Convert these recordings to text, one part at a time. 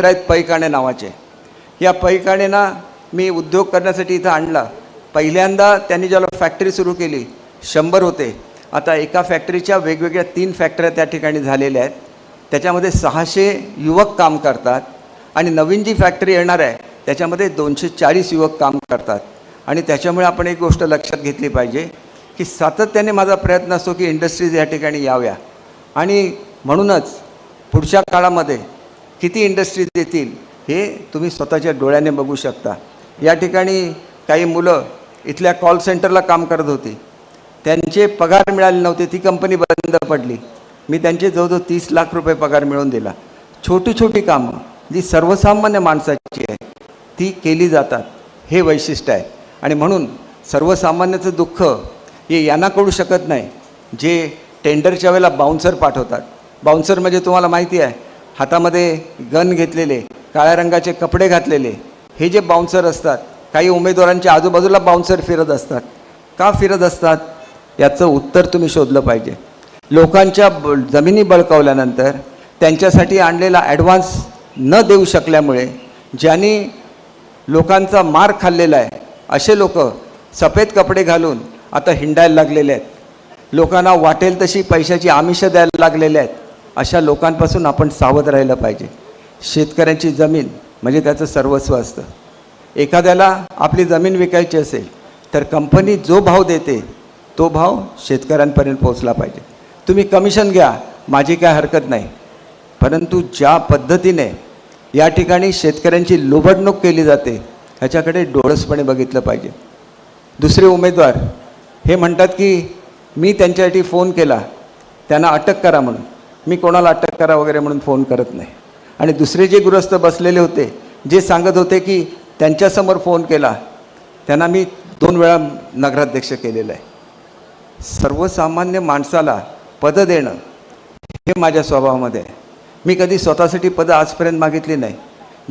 आहेत पैकाणे नावाचे. या पैकाणेना मी उद्योग करण्यासाठी इथं आणला. पहिल्यांदा त्यांनी ज्याला फॅक्टरी सुरू केली शंभर होते. आता एका फॅक्टरीच्या वेगवेगळ्या तीन फॅक्टऱ्या त्या ठिकाणी झालेल्या आहेत. त्याच्यामध्ये सहाशे युवक काम करतात आणि नवीन जी फॅक्टरी येणार आहे त्याच्यामध्ये दोनशे चाळीस युवक काम करतात. आणि त्याच्यामुळे आपण एक गोष्ट लक्षात घेतली पाहिजे की सातत्याने माझा प्रयत्न असतो की इंडस्ट्रीज या ठिकाणी याव्या. आणि म्हणूनच पुढच्या काळामध्ये किती इंडस्ट्रीज देतील हे तुम्ही स्वतःच्या डोळ्याने बघू शकता. या ठिकाणी काही मुलं इथल्या कॉल सेंटरला काम करत होती. त्यांचे पगार मिळाले नव्हते ती कंपनी बंद पडली. मी त्यांचे जवळजवळ तीस लाख रुपये पगार मिळवून दिला. छोटी छोटी कामं जी सर्वसामान्य माणसाची आहे ती केली जातात. हे वैशिष्ट्य आहे. आणि म्हणून सर्वसामान्याचं दुःख हे यांना कळू शकत नाही. जे टेंडरच्या वेळेला बाउन्सर पाठवतात. बाउन्सर म्हणजे तुम्हाला माहिती आहे हातामध्ये गन घेतलेले काळ्या रंगाचे कपडे घातलेले हे जे बाउन्सर असतात काही उमेदवारांच्या आजूबाजूला बाउन्सर फिरत असतात. का फिरत असतात? याचं उत्तर तुम्ही शोधलं पाहिजे. लोकांच्या ब जमिनी बळकावल्यानंतर त्यांच्यासाठी आणलेला ॲडव्हान्स न देऊ शकल्यामुळे ज्यांनी लोकांचा मार खाल्लेला आहे असे लोक सफेद कपडे घालून आता हिंडायला लागलेले आहेत. लोकांना वाटेल तशी पैशाची आमिषं द्यायला लागलेले आहेत. अशा लोकांपासून आपण सावध राहिलं पाहिजे. शेतकऱ्यांची जमीन म्हणजे त्याचं सर्वस्व असतं. एखाद्याला आपली जमीन विकायची असेल तर कंपनी जो भाव देते तो भाव शेतकऱ्यांपर्यंत पोहोचला पाहिजे. तुम्ही कमिशन घ्या माझी काय हरकत नाही. परंतु ज्या पद्धतीने या ठिकाणी शेतकऱ्यांची लुबडणूक केली जाते ह्याच्याकडे डोळसपणे बघितलं पाहिजे. दुसरे उमेदवार हे म्हणतात की मी त्यांच्यासाठी फोन केला त्यांना अटक करा म्हणून. मी कोणाला अटक करा वगैरे म्हणून फोन करत नाही. आणि दुसरे जे गृहस्थ बसलेले होते जे सांगत होते की त्यांच्यासमोर फोन केला त्यांना मी दोन वेळा नगराध्यक्ष केलेलं आहे. सर्वसामान्य माणसाला पदं देणं हे माझ्या स्वभावामध्ये आहे. मी कधी स्वतःसाठी पदं आजपर्यंत मागितली नाही.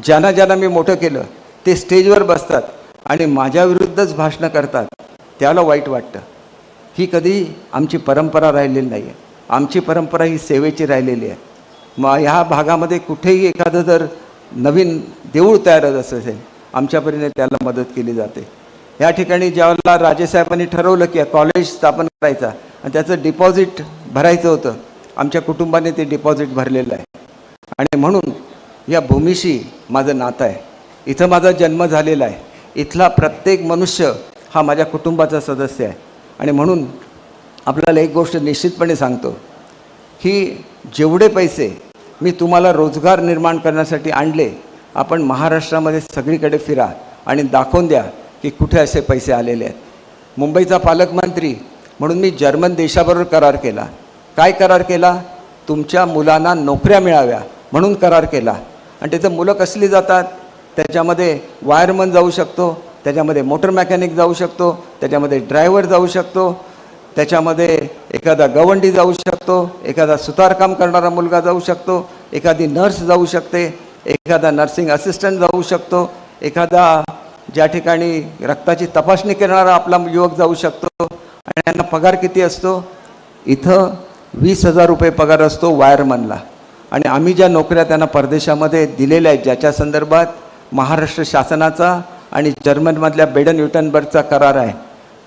ज्यांना ज्यांना मी मोठं केलं ते स्टेजवर बसतात आणि माझ्याविरुद्धच भाषणं करतात त्याला वाईट वाटतं. ही कधी आमची परंपरा राहिलेली नाही आहे आमची परंपरा ही सेवेची राहिलेली आहे. मग ह्या भागामध्ये कुठेही एखादं जर नवीन देऊळ तयार होत असेल आमच्यापरीने त्याला मदत केली जाते. या ठिकाणी ज्यावेळेला राजेसाहेबांनी ठरवलं की कॉलेज स्थापन करायचा आणि त्याचं डिपॉझिट भरायचं होतं आमच्या कुटुंबाने ते डिपॉझिट भरलेलं आहे. आणि म्हणून या भूमीशी माझं नातं आहे. इथं माझा जन्म झालेला आहे. इथला प्रत्येक मनुष्य हा माझ्या कुटुंबाचा सदस्य आहे. आणि म्हणून आपल्याला एक गोष्ट निश्चितपणे सांगतो की जेवढे पैसे मी तुम्हाला रोजगार निर्माण करण्यासाठी आणले आपण महाराष्ट्रामध्ये सगळीकडे फिरा आणि दाखवून द्या की कुठे असे पैसे आलेले आहेत. मुंबईचा पालकमंत्री म्हणून मी जर्मन देशाबरोबर करार केला. काय करार केला? तुमच्या मुलांना नोकऱ्या मिळाव्या म्हणून करार केला. आणि त्याचं मुलं कसली जातात? त्याच्यामध्ये वायरमन जाऊ शकतो त्याच्यामध्ये मोटर मेकॅनिक जाऊ शकतो त्याच्यामध्ये ड्रायव्हर जाऊ शकतो त्याच्यामध्ये एखादा गवंडी जाऊ शकतो एखादा सुतारकाम करणारा मुलगा जाऊ शकतो एखादी नर्स जाऊ शकते एखादा नर्सिंग असिस्टंट जाऊ शकतो एखादा ज्या ठिकाणी रक्ताची तपासणी करणारा आपला युवक जाऊ शकतो आणि यांना पगार किती असतो? इथं वीस हजार रुपये पगार असतो वायरमनला. आणि आम्ही ज्या नोकऱ्या त्यांना परदेशामध्ये दिलेल्या आहेत ज्याच्या संदर्भात महाराष्ट्र शासनाचा आणि जर्मनमधल्या बेडन युटनबर्गचा करार आहे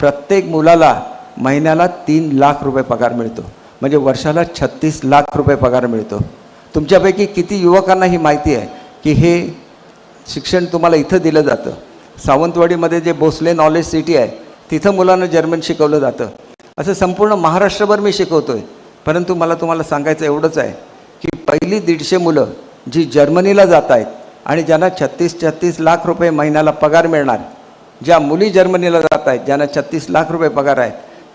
प्रत्येक मुलाला महिन्याला तीन लाख रुपये पगार मिळतो. म्हणजे वर्षाला छत्तीस लाख रुपये पगार मिळतो. तुमच्यापैकी किती युवकांना ही माहिती आहे की हे शिक्षण तुम्हाला इथं दिलं जातं. सावंतवाडीमध्ये जे भोसले नॉलेज सिटी आहे तिथं मुलांना जर्मन शिकवलं जातं. असं संपूर्ण महाराष्ट्रभर मी शिकवतो आहे परंतु मला तुम्हाला सांगायचं एवढंच आहे की पहिली दीडशे मुलं जी जर्मनीला जात आहेत आणि ज्यांना छत्तीस छत्तीस लाख रुपये महिन्याला पगार मिळणार ज्या मुली जर्मनीला जात आहेत ज्यांना छत्तीस लाख रुपये पगार आहेत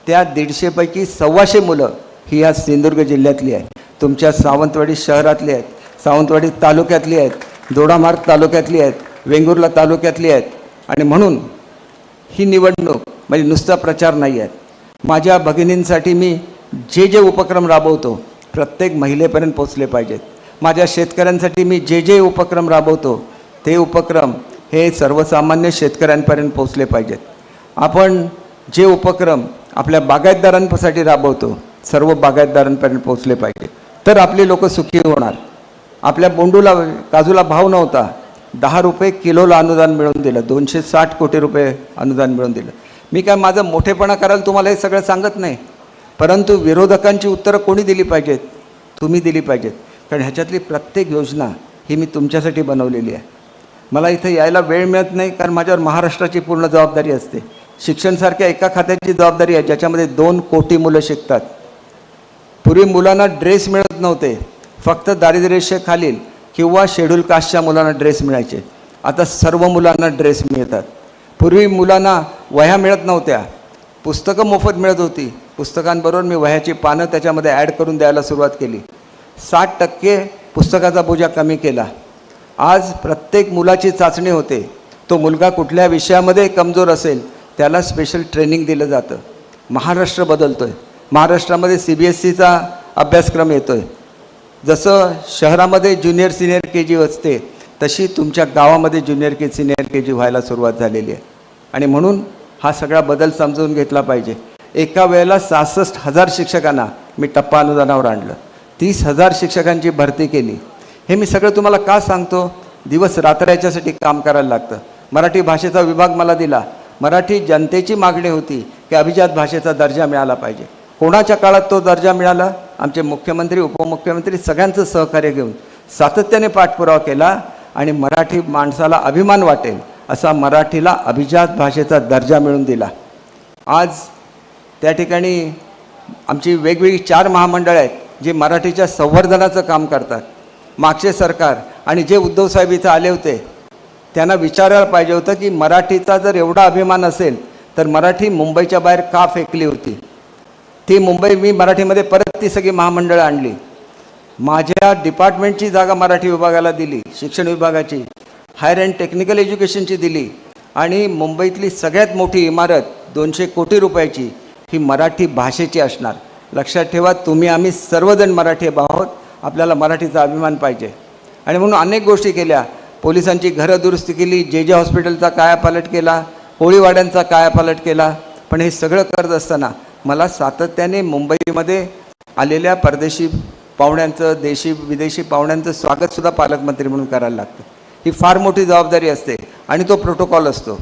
त्या दीडशेपैकी सव्वाशे मुलं ही या सिंधुदुर्ग जिल्ह्यातली आहे तुमच्या सावंतवाडी शहरातली आहेत सावंतवाडी तालुक्यातली आहेत दोडामार्ग तालुक्यातली आहेत वेंगुर्ला तालुक्यातली आहेत. आणि म्हणून ही निवडणूक म्हणजे नुसता प्रचार नाही आहे. माझ्या भगिनींसाठी मी जे जे उपक्रम राबवतो प्रत्येक महिलेपर्यंत पोचले पाहिजेत. माझ्या शेतकऱ्यांसाठी मी जे जे उपक्रम राबवतो ते उपक्रम हे सर्वसामान्य शेतकऱ्यांपर्यंत पोचले पाहिजेत. आपण जे उपक्रम आपल्या बागायतदारांसाठी राबवतो. सर्व बागायतदारांपर्यंत पोचले पाहिजे. तर आपली लोक सुखी होणार. आपल्या बोंडूला काजूला भाव नव्हता. दहा रुपये किलोला अनुदान मिळवून दिलं. दोनशे साठ कोटी रुपये अनुदान मिळवून दिलं. मी काय माझं मोठेपणा करायला तुम्हाला हे सगळं सांगत नाही. परंतु विरोधकांची उत्तरं कोणी दिली पाहिजेत? तुम्ही दिली पाहिजेत. कारण ह्याच्यातली प्रत्येक योजना ही मी तुमच्यासाठी बनवलेली आहे. मला इथं यायला वेळ मिळत नाही कारण माझ्यावर महाराष्ट्राची पूर्ण जबाबदारी असते. शिक्षणसारख्या एका खात्याची जबाबदारी आहे ज्याच्यामध्ये दोन कोटी मुलं शिकतात. पूर्वी मुलांना ड्रेस मिळत नव्हते. फक्त दारिद्र्यरेषेखालील किंवा शेड्यूल कास्टच्या मुलांना ड्रेस मिळायचे. आता सर्व मुलांना ड्रेस मिळतात. पूर्वी मुलांना वह्या मिळत नव्हत्या. पुस्तकं मोफत मिळत होती. पुस्तकांबरोबर मी वह्याची पानं त्याच्यामध्ये ॲड करून द्यायला सुरुवात केली. साठ टक्के पुस्तकाचा बोजा कमी केला. आज प्रत्येक मुलाची चाचणी होते. तो मुलगा कुठल्या विषयामध्ये कमजोर असेल त्याला स्पेशल ट्रेनिंग दिलं जातं. महाराष्ट्र बदलतो आहे महाराष्ट्रामध्ये सी बी एस सीचा अभ्यासक्रम येतो आहे जसं शहरामध्ये ज्युनियर सिनियर के जी असते तशी तुमच्या गावामध्ये ज्युनियर के सिनियर के जी व्हायला सुरुवात झालेली आहे. आणि म्हणून हा सगळा बदल समजून घेतला पाहिजे. एका वेळेला सहासष्ट हजार शिक्षकांना मी टप्पा अनुदानावर आणलं. तीस हजार शिक्षकांची भरती केली. हे मी सगळं तुम्हाला का सांगतो? दिवस रात्र याच्यासाठी काम करायला लागतं. मराठी भाषेचा विभाग मला दिला. मराठी जनतेची मागणी होती की अभिजात भाषेचा दर्जा मिळाला पाहिजे. कोणाच्या काळात तो दर्जा मिळाला? आमचे मुख्यमंत्री उपमुख्यमंत्री सगळ्यांचं सहकार्य घेऊन सातत्याने पाठपुरावा केला आणि मराठी माणसाला अभिमान वाटेल असा मराठीला अभिजात भाषेचा दर्जा मिळून दिला. आज त्या ठिकाणी आमची वेगवेगळी चार महामंडळं आहेत जी मराठीच्या संवर्धनाचं काम करतात. मागचे सरकार आणि जे उद्धव साहेब इथं आले होते त्यांना विचारायला पाहिजे होतं की मराठीचा जर एवढा अभिमान असेल तर मराठी मुंबईच्या बाहेर का फेकली होती? ती मुंबई मी मराठीमध्ये परत ती सगळी महामंडळं आणली. माझ्या डिपार्टमेंटची जागा मराठी विभागाला दिली शिक्षण विभागाची हायर अँड टेक्निकल एज्युकेशनची दिली आणि मुंबईतली सगळ्यात मोठी इमारत दोनशे कोटी रुपयाची ही मराठी भाषेची असणार. लक्षात ठेवा तुम्ही आम्ही सर्वजण मराठी आहोत आपल्याला मराठीचा अभिमान पाहिजे. आणि म्हणून अनेक गोष्टी केल्या. पोलिसांची घरं दुरुस्ती केली जे जे हॉस्पिटलचा कायापालट केला होळीवाड्यांचा कायापालट केला पण हे सगळं करत असताना मला सातत्याने मुंबईमध्ये आलेल्या परदेशी पाहुण्यांचं देशी विदेशी पाहुण्यांचं स्वागतसुद्धा पालकमंत्री म्हणून करायला लागतं. ही फार मोठी जबाबदारी असते आणि तो प्रोटोकॉल असतो.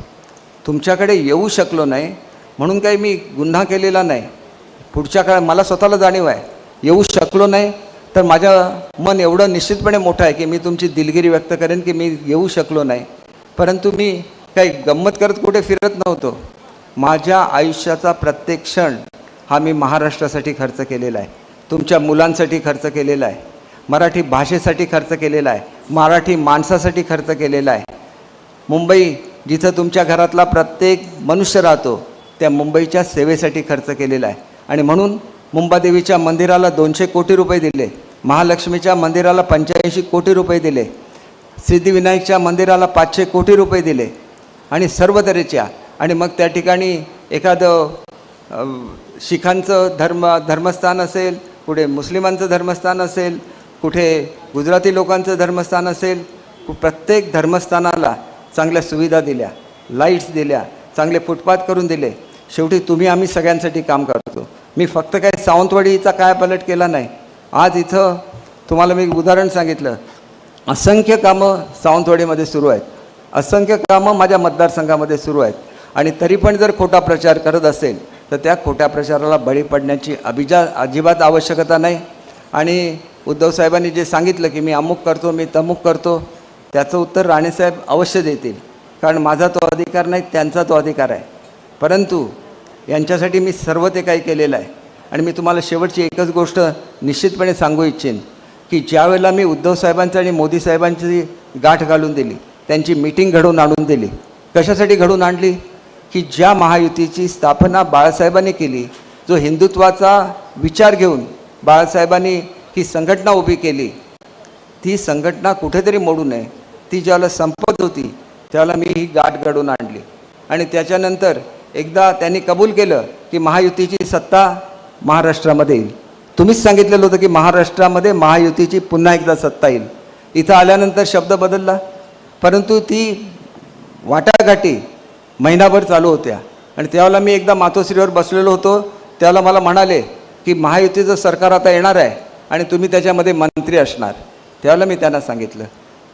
तुमच्याकडे येऊ शकलो नाही म्हणून काही मी गुन्हा केलेला नाही. पुढच्या काळात मला स्वतःला जाणीव आहे. येऊ शकलो नाही तर माझं मन एवढं निश्चितपणे मोठं आहे की मी तुमची दिलगिरी व्यक्त करेन की मी येऊ शकलो नाही. परंतु मी काही गंमत करत कुठे फिरत नव्हतो. माझ्या आयुष्याचा प्रत्येक क्षण हा मी महाराष्ट्रासाठी खर्च केलेला आहे. तुमच्या मुलांसाठी खर्च केलेला आहे. मराठी भाषेसाठी खर्च केलेला आहे. मराठी माणसासाठी खर्च केलेला आहे. मुंबई जिथं तुमच्या घरातला प्रत्येक मनुष्य राहतो त्या मुंबईच्या सेवेसाठी खर्च केलेला आहे. आणि म्हणून मुंबादेवीच्या मंदिराला दोनशे कोटी रुपये दिले. महालक्ष्मीच्या मंदिराला पंच्याऐंशी कोटी रुपये दिले. सिद्धिविनायकच्या मंदिराला पाचशे कोटी रुपये दिले. आणि सर्व तऱ्हेच्या आणि मग त्या ठिकाणी एखादं शिखांचं धर्म धर्मस्थान असेल कुठे मुस्लिमांचं धर्मस्थान असेल कुठे गुजराती लोकांचं धर्मस्थान असेल प्रत्येक धर्मस्थानाला चांगल्या सुविधा दिल्या लाईट्स दिल्या चांगले फुटपाथ करून दिले. शेवटी तुम्ही आम्ही सगळ्यांसाठी काम करतो. मी फक्त काय सावंतवाडीचा काय पलट केला नाही. आज इथं तुम्हाला मी उदाहरण सांगितलं. असंख्य कामं सावंतवाडीमध्ये सुरू आहेत. असंख्य कामं माझ्या मतदारसंघामध्ये सुरू आहेत. आणि तरी पण जर खोटा प्रचार करत असेल तर त्या खोट्या प्रचाराला बळी पडण्याची अभिजा अजिबात आवश्यकता नाही. आणि उद्धव साहेबांनी जे सांगितलं की मी अमुक करतो मी तमुक करतो त्याचं उत्तर राणेसाहेब अवश्य देतील. कारण माझा तो अधिकार नाही त्यांचा तो अधिकार आहे. परंतु यांच्यासाठी मी सर्व ते काही केलेलं आहे. आणि मी तुम्हाला शेवटची एकच गोष्ट निश्चितपणे सांगू इच्छेन की ज्यावेळेला मी उद्धव साहेबांचं आणि मोदी साहेबांची गाठ घालून दिली त्यांची मीटिंग घडवून आणून दिली कशासाठी घडवून आणली? की ज्या महायुतीची स्थापना बाळासाहेबांनी केली जो हिंदुत्वाचा विचार घेऊन बाळासाहेबांनी ही संघटना उभी केली ती संघटना कुठेतरी मोडू नये. ती ज्याला संपत होती त्यावेळेला मी ही गाठ घडवून आणली. आणि त्याच्यानंतर एकदा त्यांनी कबूल केलं की महायुतीची सत्ता महाराष्ट्रामध्ये येईल. तुम्हीच सांगितलेलं होतं की महाराष्ट्रामध्ये महायुतीची पुन्हा एकदा सत्ता येईल. इथं आल्यानंतर शब्द बदलला. परंतु ती वाटाघाटी महिनाभर चालू होत्या. आणि त्यावेळेला मी एकदा मातोश्रीवर बसलेलो होतो. त्यावेळेला मला म्हणाले की महायुतीचं सरकार आता येणार आहे आणि तुम्ही त्याच्यामध्ये मंत्री असणार. त्यावेळेला मी त्यांना सांगितलं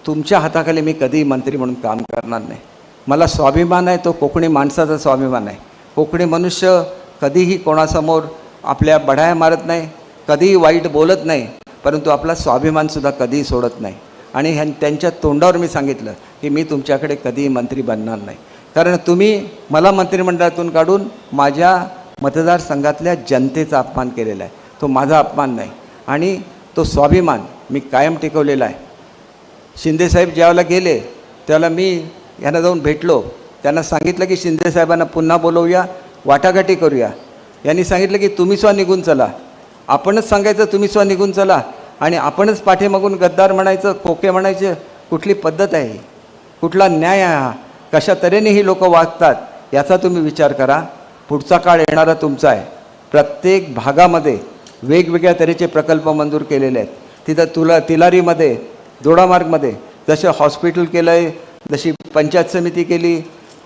तुमच्या हाताखाली मी कधीही मंत्री म्हणून काम करणार नाही. मला स्वाभिमान आहे तो कोकणी माणसाचा स्वाभिमान आहे. कोकणी मनुष्य कधीही कोणासमोर आपल्या बढाया मारत नाही कधीही वाईट बोलत नाही परंतु आपला स्वाभिमानसुद्धा कधीही सोडत नाही. आणि ह्यां त्यांच्या तोंडावर मी सांगितलं की मी तुमच्याकडे कधीही मंत्री बनणार नाही. कारण तुम्ही मला मंत्रिमंडळातून काढून माझ्या मतदारसंघातल्या जनतेचा अपमान केलेला आहे. तो माझा अपमान नाही. आणि तो स्वाभिमान मी कायम टिकवलेला आहे. शिंदेसाहेब ज्यावेळेला गेले त्याला मी यांना जाऊन भेटलो. त्यांना सांगितलं की शिंदेसाहेबांना पुन्हा बोलवूया वाटाघाटी करूया. यांनी सांगितलं की तुम्ही स्व निघून चला. आपणच सांगायचं तुम्ही स्व निघून चला. आणि आपणच पाठीमागून गद्दार म्हणायचं खोके म्हणायचं कुठली पद्धत आहे कुठला न्याय आहे हा? कशा तऱ्हेने ही लोक वागतात? याचा तुम्ही विचार करा. पुढचा काळ येणारा तुमचा आहे. प्रत्येक भागामध्ये वेगवेगळ्या तऱ्हेचे प्रकल्प मंजूर केलेले आहेत. तिथं तुला तिलारीमध्ये दोडामार्गमध्ये जसे हॉस्पिटल केलं आहे जशी पंचायत समिती केली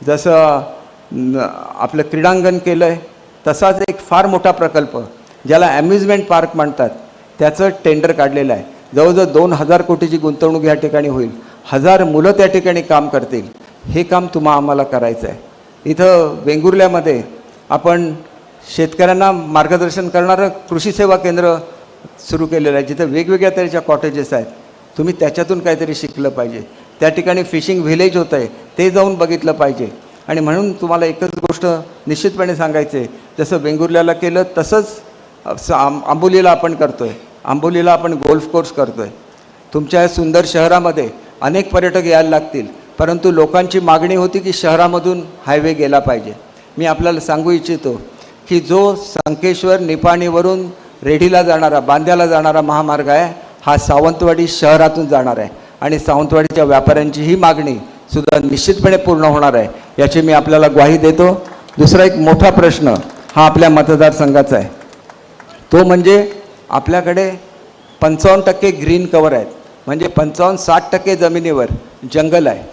जसं आपलं क्रीडांगण केलं आहे तसाच एक फार मोठा प्रकल्प ज्याला ॲम्युजमेंट पार्क म्हणतात त्याचं टेंडर काढलेलं आहे. जवळजवळ दोन हजार कोटीची गुंतवणूक या ठिकाणी होईल. हजार मुलं त्या ठिकाणी काम करतील. हे काम तुम्हा आम्हाला करायचं आहे इथं वेंगुर्ल्यामध्ये आपण शेतकऱ्यांना मार्गदर्शन करणारं कृषी सेवा केंद्र सुरू केलेलं आहे जिथं वेगवेगळ्या तऱ्हेच्या कॉटेजेस आहेत. तुम्ही त्याच्यातून काहीतरी शिकलं पाहिजे. त्या ठिकाणी फिशिंग व्हिलेज होतं आहे ते जाऊन बघितलं पाहिजे. आणि म्हणून तुम्हाला एकच गोष्ट निश्चितपणे सांगायचं आहे जसं वेंगुर्ल्याला केलं तसंच आंबोलीला आपण करतो आहे आंबोलीला आपण गोल्फ कोर्स करतो आहे तुमच्या या सुंदर शहरामध्ये अनेक पर्यटक यायला लागतील परंतु लोकांची मागणी होती की शहरामधून हायवे गेला पाहिजे. मी आपल्याला सांगू इच्छितो की जो संकेश्वर निपाणीवरून रेढीला जाणारा बांद्याला जाणारा महामार्ग आहे हा सावंतवाडी शहरातून जाणार आहे. आणि सावंतवाडीच्या व्यापाऱ्यांची ही मागणी सुद्धा निश्चितपणे पूर्ण होणार आहे. याची मी आपल्याला ग्वाही देतो. दुसरा एक मोठा प्रश्न हा आपल्या मतदारसंघाचा आहे. तो म्हणजे आपल्याकडे पंचावन्न टक्के ग्रीन कवर आहेत. म्हणजे पंचावन्न साठ टक्के जमिनीवर जंगल आहे.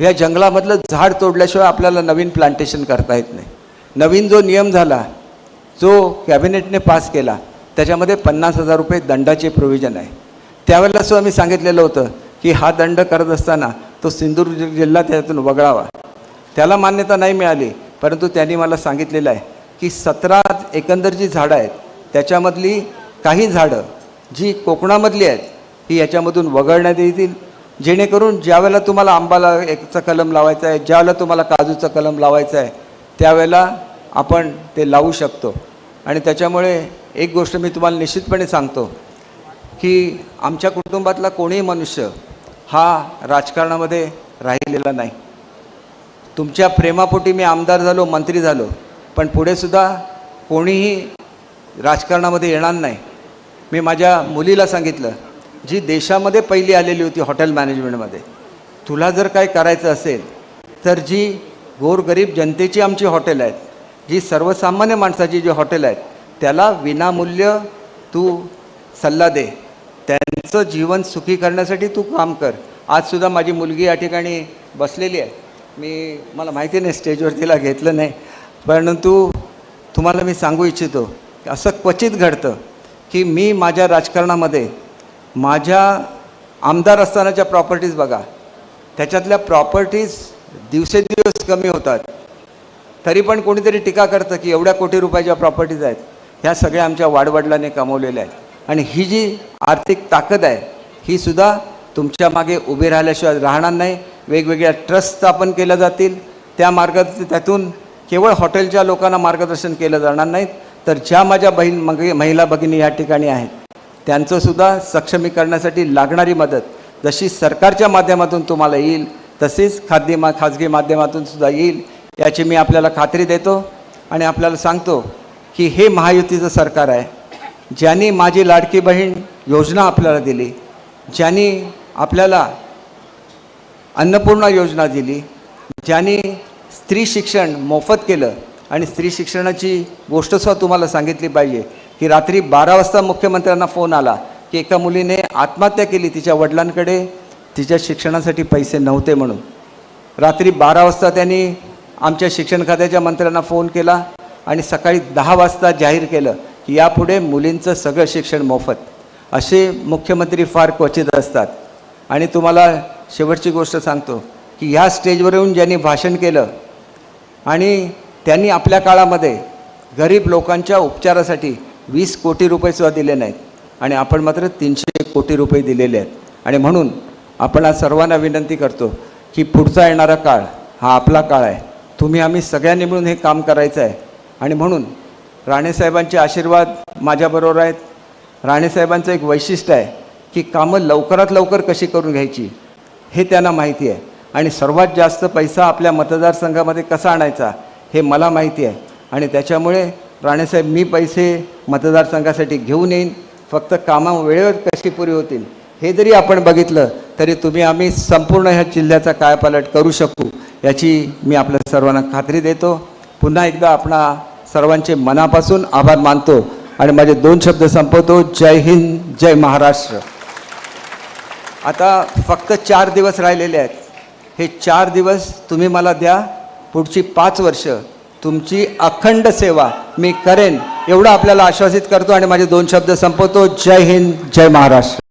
या जंगलामधलं झाड तोडल्याशिवाय आपल्याला नवीन प्लांटेशन करता येत नाही. नवीन जो नियम झाला जो कॅबिनेटने पास केला त्याच्यामध्ये पन्नास हजार रुपये दंडाचे प्रोव्हिजन आहे. त्यावेळेला सुद्धा मी सांगितलेलं होतं की हा दंड करत असताना तो सिंधुदुर्ग जिल्हा त्यातून वगळावा. त्याला मान्यता नाही मिळाली परंतु त्यांनी मला सांगितलेलं आहे की सतरा एकंदर जी झाडं आहेत त्याच्यामधली काही झाडं जी कोकणामधली आहेत ही याच्यामधून वगळण्यात येतील. जेणेकरून ज्यावेळेला तुम्हाला आंबाला एकचा कलम लावायचा आहे ज्यावेळेला तुम्हाला काजूचा कलम लावायचा आहे त्यावेळेला आपण ते लावू शकतो. आणि त्याच्यामुळे एक गोष्ट मी तुम्हाला निश्चितपणे सांगतो की आमच्या कुटुंबातला कोणीही मनुष्य हा राजकारणामध्ये राहिलेला नाही. तुमच्या प्रेमापोटी मी आमदार झालो मंत्री झालो पण पुढेसुद्धा कोणीही राजकारणामध्ये येणार नाही. मी माझ्या मुलीला सांगितलं जी देशामध्ये पहिली आलेली होती हॉटेल मॅनेजमेंटमध्ये तुला जर काय करायचं असेल तर जी गोरगरीब जनतेची आमची हॉटेल आहेत जी सर्वसामान्य माणसाची जी हॉटेल आहेत त्याला विनामूल्य तू सल्ला दे. त्यांचं जीवन सुखी करण्यासाठी तू काम कर. आजसुद्धा माझी मुलगी या ठिकाणी बसलेली आहे. मी मला माहिती नाही स्टेजवर तिला घेतलं नाही. परंतु तुम्हाला मी सांगू इच्छितो असं क्वचित घडतं की मी माझ्या राजकारणामध्ये माझ्या आमदार असतानाच्या प्रॉपर्टीज बघा. त्याच्यातल्या प्रॉपर्टीज दिवसेदिवस कमी होतात. तरी पण कोणीतरी टीका करतं की एवढ्या कोटी रुपयाच्या प्रॉपर्टीज आहेत. ह्या सगळ्या आमच्या वाडवडिलांनी कमवलेल्या आहेत. आणि ही जी आर्थिक ताकद आहे ही सुद्धा तुमच्या मागे उभी राहिल्याशिवाय राहणार नाही. वेगवेगळ्या ट्रस्ट स्थापन केल्या जातील. त्या मार्गा त्यातून केवळ हॉटेलच्या लोकांना मार्गदर्शन केलं जाणार नाहीत तर ज्या माझ्या बहीण मग महिला भगिनी या ठिकाणी आहेत त्यांचंसुद्धा सक्षमीकरणासाठी लागणारी मदत जशी सरकारच्या माध्यमातून तुम्हाला येईल तसेच खाद्य मा खाजगी माध्यमातून सुद्धा येईल याची मी आपल्याला खात्री देतो आणि आपल्याला सांगतो की हे महायुतीचं सरकार आहे. ज्यांनी माझी लाडकी बहीण योजना आपल्याला दिली ज्यांनी आपल्याला अन्नपूर्णा योजना दिली ज्यांनी स्त्री शिक्षण मोफत केलं. आणि स्त्री शिक्षणाची गोष्टसुद्धा तुम्हाला सांगितली पाहिजे की रात्री बारा वाजता मुख्यमंत्र्यांना फोन आला की एका मुलीने आत्महत्या केली तिच्या वडिलांकडे तिच्या शिक्षणासाठी पैसे नव्हते म्हणून. रात्री बारा वाजता त्यांनी आमच्या शिक्षण खात्याच्या मंत्र्यांना फोन केला आणि सकाळी दहा वाजता जाहीर केलं. की यापुढे मुलींचं सगळं शिक्षण मोफत. असे मुख्यमंत्री फार क्वचित असतात. आणि तुम्हाला शेवटची गोष्ट सांगतो की ह्या स्टेजवर येऊन ज्यांनी भाषण केलं आणि त्यांनी आपल्या काळामध्ये गरीब लोकांच्या उपचारासाठी वीस कोटी रुपयेसुद्धा दिले नाहीत आणि आपण मात्र तीनशे कोटी रुपये दिलेले आहेत. आणि म्हणून आपण आज सर्वांना विनंती करतो की पुढचा येणारा काळ हा आपला काळ आहे. तुम्ही आम्ही सगळ्यांनी मिळून हे काम करायचं आहे. आणि म्हणून राणेसाहेबांचे आशीर्वाद माझ्याबरोबर आहेत. राणेसाहेबांचं एक वैशिष्ट्य आहे की कामं लवकरात लवकर कशी करून घ्यायची हे त्यांना माहिती आहे. आणि सर्वात जास्त पैसा आपल्या मतदारसंघामध्ये कसा आणायचा हे मला माहिती आहे. आणि त्याच्यामुळे राणेसाहेब मी पैसे मतदारसंघासाठी घेऊन येईन. फक्त कामं वेळेवर कशी पुरी होतील हे जरी आपण बघितलं तरी तुम्ही आम्ही संपूर्ण ह्या जिल्ह्याचा कायापालट करू शकू याची मी आपल्या सर्वांना खात्री देतो. पुन्हा एकदा आपणा सर्वांचे मनापासून आभार मानतो आणि माझे दोन शब्द संपवतो. जय हिंद जय महाराष्ट्र. आता फक्त चार दिवस राहिलेले आहेत. हे चार दिवस तुम्ही मला द्या. पुढची पाच वर्ष तुमची अखंड सेवा मी करेन एवढं आपल्याला आश्वासित करतो आणि माझे दोन शब्द संपवतो. जय हिंद जय महाराष्ट्र.